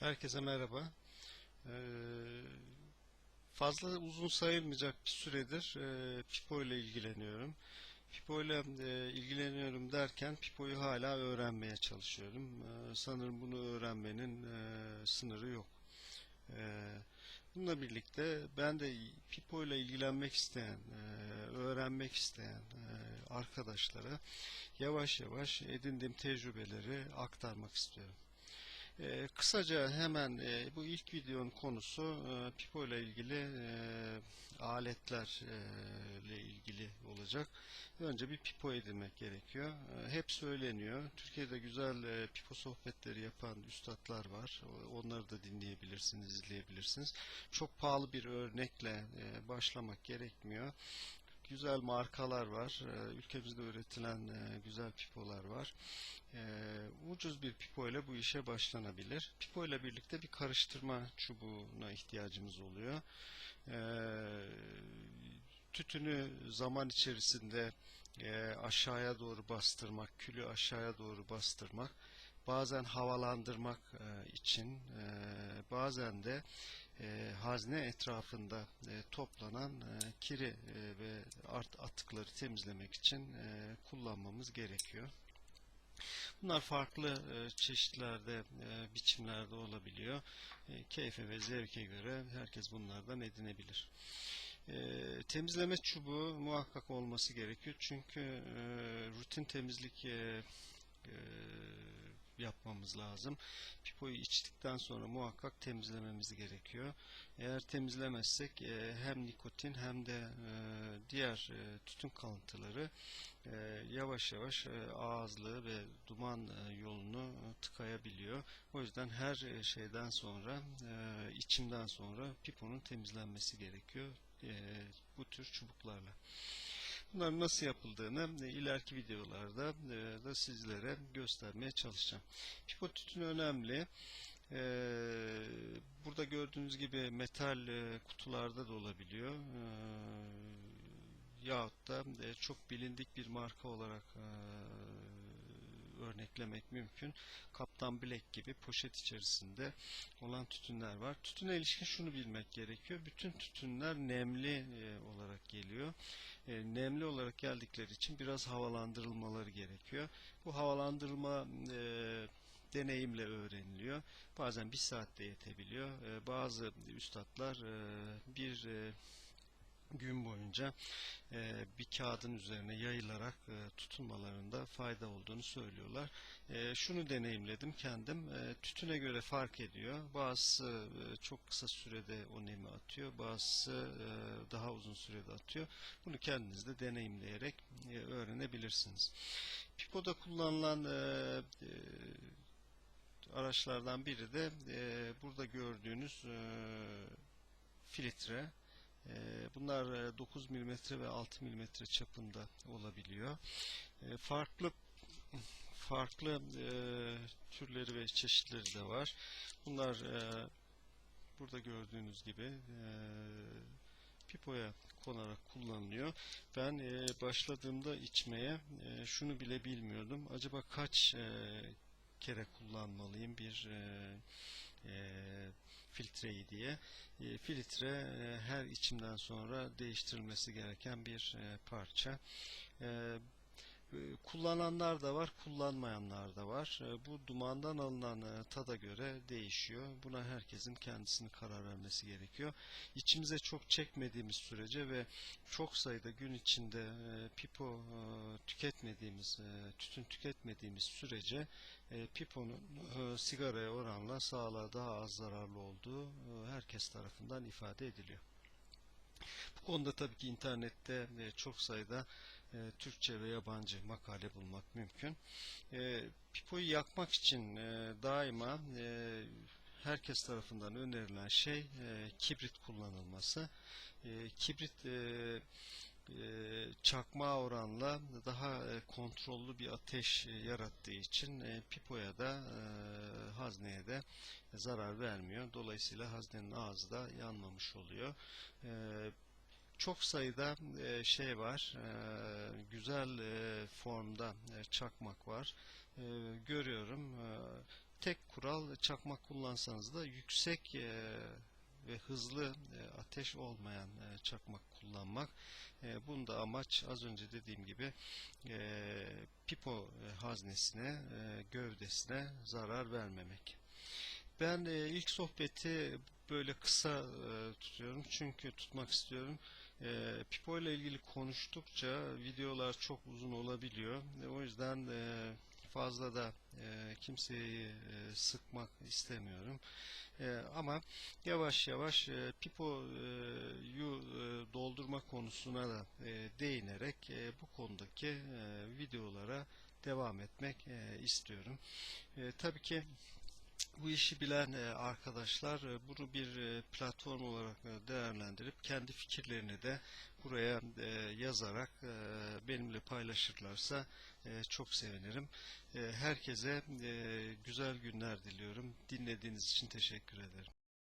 Herkese merhaba. Ee, fazla uzun sayılmayacak bir süredir e, Pipo ile ilgileniyorum. Pipo ile e, ilgileniyorum derken Pipo'yu hala öğrenmeye çalışıyorum. Ee, sanırım bunu öğrenmenin e, sınırı yok. Ee, bununla birlikte ben de Pipo ile ilgilenmek isteyen, e, öğrenmek isteyen arkadaşlara yavaş yavaş edindiğim tecrübeleri aktarmak istiyorum. Ee, kısaca hemen e, bu ilk videonun konusu e, Pipo ile ilgili e, aletler e, ilgili olacak. Önce bir Pipo edinmek gerekiyor. E, hep söyleniyor. Türkiye'de güzel e, Pipo sohbetleri yapan üstadlar var. Onları da dinleyebilirsiniz, izleyebilirsiniz. Çok pahalı bir örnekle e, başlamak gerekmiyor. Güzel markalar var. E, Ülkemizde üretilen e, güzel pipolar var. Ee, ucuz bir pipo ile bu işe başlanabilir. Pipo ile birlikte bir karıştırma çubuğuna ihtiyacımız oluyor. Ee, tütünü zaman içerisinde e, aşağıya doğru bastırmak, külü aşağıya doğru bastırmak, bazen havalandırmak e, için, bazen de e, hazne etrafında e, toplanan e, kiri e, ve art atıkları temizlemek için e, kullanmamız gerekiyor. Bunlar farklı e, çeşitlerde, e, biçimlerde olabiliyor. E, keyfe ve zevke göre herkes bunlardan edinebilir. E, temizleme çubuğu muhakkak olması gerekiyor. Çünkü e, rutin temizlik e, e, yapmamız lazım. Pipoyu içtikten sonra muhakkak temizlememiz gerekiyor. Eğer temizlemezsek e, hem nikotin hem de e, diğer e, tütün kalıntıları e, yavaş yavaş e, ağızlığı ve duman e, yolunu e, tıkayabiliyor. O yüzden her e, şeyden sonra, e, içimden sonra piponun temizlenmesi gerekiyor e, bu tür çubuklarla. Bunların nasıl yapıldığını e, ileriki videolarda e, da sizlere göstermeye çalışacağım. Pipo tütünü önemli. E, burada gördüğünüz gibi metal kutularda da olabiliyor. Yahut da çok bilindik bir marka olarak örneklemek mümkün. Kaptan Black gibi poşet içerisinde olan tütünler var. Tütüne ilişkin şunu bilmek gerekiyor. Bütün tütünler nemli e, olarak geliyor. E, nemli olarak geldikleri için biraz havalandırılmaları gerekiyor. Bu havalandırılma e, deneyimle öğreniliyor. Bazen bir saatte yetebiliyor. E, bazı üstadlar e, bir e, gün boyunca e, bir kağıdın üzerine yayılarak e, tutulmalarında fayda olduğunu söylüyorlar. E, şunu deneyimledim kendim. E, tütüne göre fark ediyor. Bazısı e, çok kısa sürede o nemi atıyor. Bazısı e, daha uzun sürede atıyor. Bunu kendiniz de deneyimleyerek e, öğrenebilirsiniz. Pipo'da kullanılan e, e, araçlardan biri de e, burada gördüğünüz e, filtre. E, bunlar e, 9 mm ve 6 mm çapında olabiliyor. E, farklı farklı e, türleri ve çeşitleri de var. Bunlar e, burada gördüğünüz gibi e, pipoya konarak kullanılıyor. Ben e, başladığımda içmeye e, şunu bile bilmiyordum. Acaba kaç e, kere kullanmalıyım bir e, e, filtreyi diye. E, filtre e, her içimden sonra değiştirilmesi gereken bir e, parça. E, kullananlar da var, kullanmayanlar da var. Bu dumandan alınan tada göre değişiyor. Buna herkesin kendisinin karar vermesi gerekiyor. İçimize çok çekmediğimiz sürece ve çok sayıda gün içinde pipo tüketmediğimiz, e, tütün tüketmediğimiz sürece e, piponun e, sigaraya oranla sağlığa daha az zararlı olduğu herkes tarafından ifade ediliyor. Bu konuda tabii ki internette çok sayıda Türkçe ve yabancı makale bulmak mümkün. Pipoyu yakmak için daima herkes tarafından önerilen şey kibrit kullanılması. Kibrit e, e, çakmağa oranla daha e, kontrollü bir ateş e, yarattığı için pipoya da hazneye de zarar vermiyor. Dolayısıyla haznenin ağzı da yanmamış oluyor. Çok sayıda şey var, güzel formda çakmak var. Görüyorum. Tek kural çakmak kullansanız da yüksek ve hızlı e, ateş olmayan e, çakmak kullanmak. E, bunda amaç az önce dediğim gibi e, pipo haznesine, gövdesine zarar vermemek. Ben ilk sohbeti böyle kısa tutuyorum çünkü tutmak istiyorum. E, Pipo ile ilgili konuştukça videolar çok uzun olabiliyor. E, o yüzden e, fazla da e, kimseyi e, sıkmak istemiyorum. E, ama yavaş yavaş e, Pipo'yu e, doldurma konusuna da e, değinerek e, bu konudaki e, videolara devam etmek e, istiyorum. E, tabii ki bu işi bilen e, arkadaşlar e, bunu bir e, platform olarak değerlendirip kendi fikirlerini de buraya yazarak benimle paylaşırlarsa çok sevinirim. Herkese güzel günler diliyorum. Dinlediğiniz için teşekkür ederim.